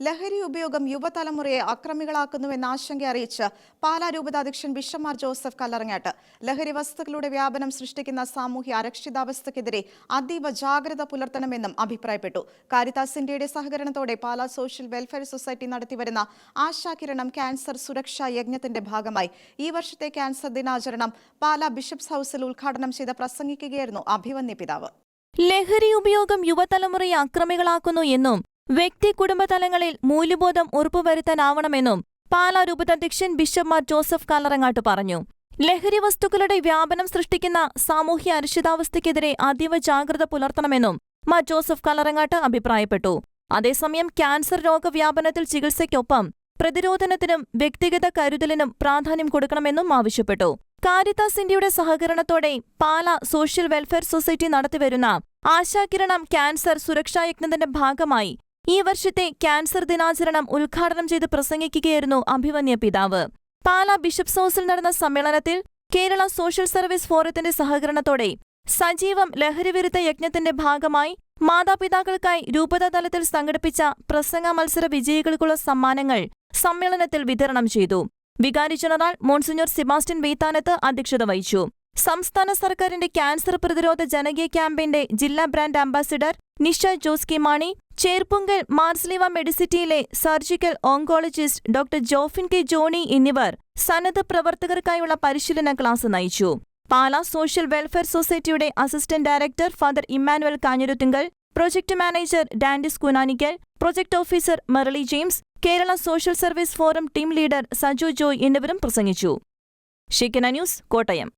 ലഹരി ഉപയോഗം യുവതലമുറയെ അക്രമികളാക്കുന്നുവെന്ന ആശങ്ക അറിയിച്ച് പാലാ രൂപതാധ്യക്ഷൻ ബിഷമാർ ജോസഫ് കല്ലറങ്ങാട്ട്. ലഹരി വസ്തുക്കളുടെ വ്യാപനം സൃഷ്ടിക്കുന്ന സാമൂഹ്യ അരക്ഷിതാവസ്ഥയ്ക്കെതിരെ അതീവ ജാഗ്രത പുലർത്തണമെന്നും അഭിപ്രായപ്പെട്ടു. കാരിതാസ് ഇന്ത്യയുടെ സഹകരണത്തോടെ പാലാ സോഷ്യൽ വെൽഫെയർ സൊസൈറ്റി നടത്തിവരുന്ന ആശാകിരണം ക്യാൻസർ സുരക്ഷാ യജ്ഞത്തിന്റെ ഭാഗമായി ഈ വർഷത്തെ ക്യാൻസർ ദിനാചരണം പാലാ ബിഷപ്സ് ഹൌസിൽ ഉദ്ഘാടനം ചെയ്ത് പ്രസംഗിക്കുകയായിരുന്നു അഭിവന്യ പിതാവ്. ലഹരി ഉപയോഗം യുവതലമുറയെ അക്രമികളാക്കുന്നു എന്നും വ്യക്തി കുടുംബതലങ്ങളിൽ മൂല്യബോധം ഉറപ്പുവരുത്താനാവണമെന്നും പാലാ രൂപതാധ്യക്ഷൻ ബിഷപ്പ് മാർ ജോസഫ് കാലറങ്ങാട്ട് പറഞ്ഞു. ലഹരി വസ്തുക്കളുടെ വ്യാപനം സൃഷ്ടിക്കുന്ന സാമൂഹ്യ അരിശിതാവസ്ഥയ്ക്കെതിരെ അതീവ ജാഗ്രത പുലർത്തണമെന്നും മാർ ജോസഫ് കാലറങ്ങാട്ട് അഭിപ്രായപ്പെട്ടു. അതേസമയം ക്യാൻസർ രോഗവ്യാപനത്തിൽ ചികിത്സയ്ക്കൊപ്പം പ്രതിരോധനത്തിനും വ്യക്തിഗത കരുതലിനും പ്രാധാന്യം കൊടുക്കണമെന്നും ആവശ്യപ്പെട്ടു. കാരിതാസ് ഇന്ത്യയുടെ സഹകരണത്തോടെ പാല സോഷ്യൽ വെൽഫെയർ സൊസൈറ്റി നടത്തിവരുന്ന ആശാകിരണം ക്യാൻസർ സുരക്ഷായജ്ഞത്തിന്റെ ഭാഗമായി ഈ വർഷത്തെ ക്യാൻസർ ദിനാചരണം ഉദ്ഘാടനം ചെയ്ത് പ്രസംഗിക്കുകയായിരുന്നു അഭിവന്യ പിതാവ്. പാലാ ബിഷപ്സ് ഹൌസിൽ നടന്ന സമ്മേളനത്തിൽ കേരള സോഷ്യൽ സർവീസ് ഫോറത്തിന്റെ സഹകരണത്തോടെ സജീവം ലഹരിവിരുദ്ധ യജ്ഞത്തിന്റെ ഭാഗമായി മാതാപിതാക്കൾക്കായി രൂപതാതലത്തിൽ സംഘടിപ്പിച്ച പ്രസംഗ മത്സര വിജയികൾക്കുള്ള സമ്മാനങ്ങൾ സമ്മേളനത്തിൽ വിതരണം ചെയ്തു. വികാരി ജനറൽ മോൺസിഞ്ഞോർ സെബാസ്റ്റ്യൻ വെയ്ത്താനത്ത് അധ്യക്ഷത വഹിച്ചു. സംസ്ഥാന സർക്കാരിന്റെ ക്യാൻസർ പ്രതിരോധ ജനകീയ ക്യാമ്പയിന്റെ ജില്ലാ brand ambassador Nisha Jose K Mani Cherpunkal Marsleeva മെഡിസിറ്റിയിലെ surgical oncologist doctor Jofin K Johny എന്നിവർ സന്നദ്ധ പ്രവർത്തകർക്കായുള്ള പരിശീലന ക്ലാസ് നയിച്ചു. പാലാ സോഷ്യൽ വെൽഫെയർ സൊസൈറ്റിയുടെ assistant director father Emmanuel Kanjirathinkal project manager Dandis Kunnanikkal project officer Merly James Kerala social service forum team leader Saju Joy എന്നിവരും പ്രസംഗിച്ചു. ഷിക്കന news Kottayam.